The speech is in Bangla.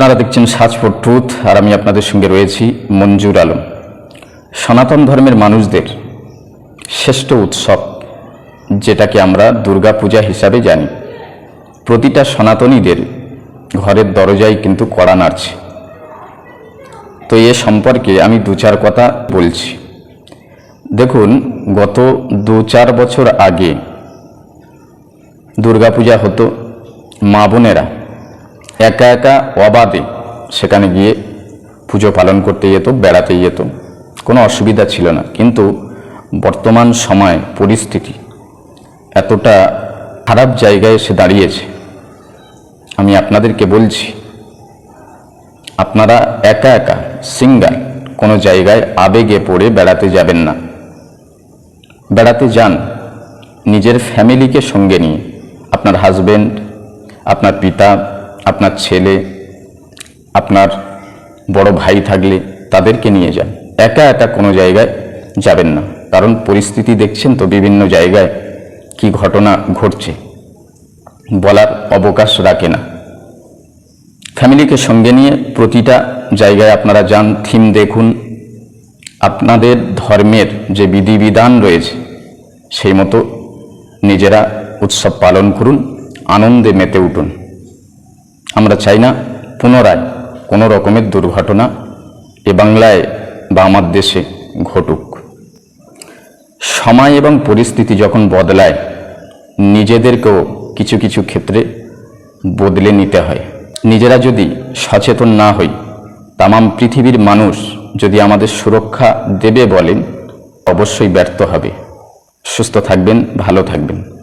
আপনারা দেখছেন সাজ ফর ট্রুথ, আর আমি আপনাদের সঙ্গে রয়েছি মঞ্জুর আলম। সনাতন ধর্মের মানুষদের শ্রেষ্ঠ উৎসব, যেটাকে আমরা দুর্গা পূজা হিসাবে জানি। প্রতিটা সনাতনীদের ঘরের দরজায় কিন্তু কড়া নাড়ছে। তো এ সম্পর্কে আমি দু চার কথা বলছি। দেখুন, গত দু চার বছর আগে দুর্গাপূজা হতো মা বোনেরা। একা একা অবাধে সেখানে গিয়ে পুজো পালন করতে যেত, বেড়াতে যেত। কোনো অসুবিধা ছিল না। কিন্তু বর্তমান সময় পরিস্থিতি এতটা খারাপ জায়গায় এসে দাঁড়িয়েছে। আমি আপনাদেরকে বলছি, আপনারা একা একা সিঙ্গাল কোনো জায়গায় আবেগে পড়ে বেড়াতে যাবেন না। বেড়াতে যান নিজের ফ্যামিলিকে সঙ্গে নিয়ে। আপনার হাজবেন্ড আপনার পিতা আপনার ছেলে, আপনার বড় ভাই থাকলে তাদেরকে নিয়ে যান। একা একা কোনো জায়গায় যাবেন না। কারণ পরিস্থিতি দেখছেন তো বিভিন্ন জায়গায় কি ঘটনা ঘটছে। বলার অবকাশ রাখে না। ফ্যামিলিকে সঙ্গে নিয়ে প্রতিটা জায়গায় আপনারা যান, থিম দেখুন। আপনাদের ধর্মের যে বিধিবিধান রয়েছে, সেই মতো নিজেরা উৎসব পালন করুন, আনন্দে মেতে উঠুন। আমরা চাই না পুনরায় কোনো রকমের দুর্ঘটনা এ বাংলায় বা আমার দেশে ঘটুক। সময় এবং পরিস্থিতি যখন বদলায়, নিজেদেরকেও কিছু কিছু ক্ষেত্রে বদলে নিতে হয়। নিজেরা যদি সচেতন না হই, তামাম পৃথিবীর মানুষ যদি আমাদের সুরক্ষা দেবে বলেন, অবশ্যই ব্যর্থ হবে। সুস্থ থাকবেন, ভালো থাকবেন।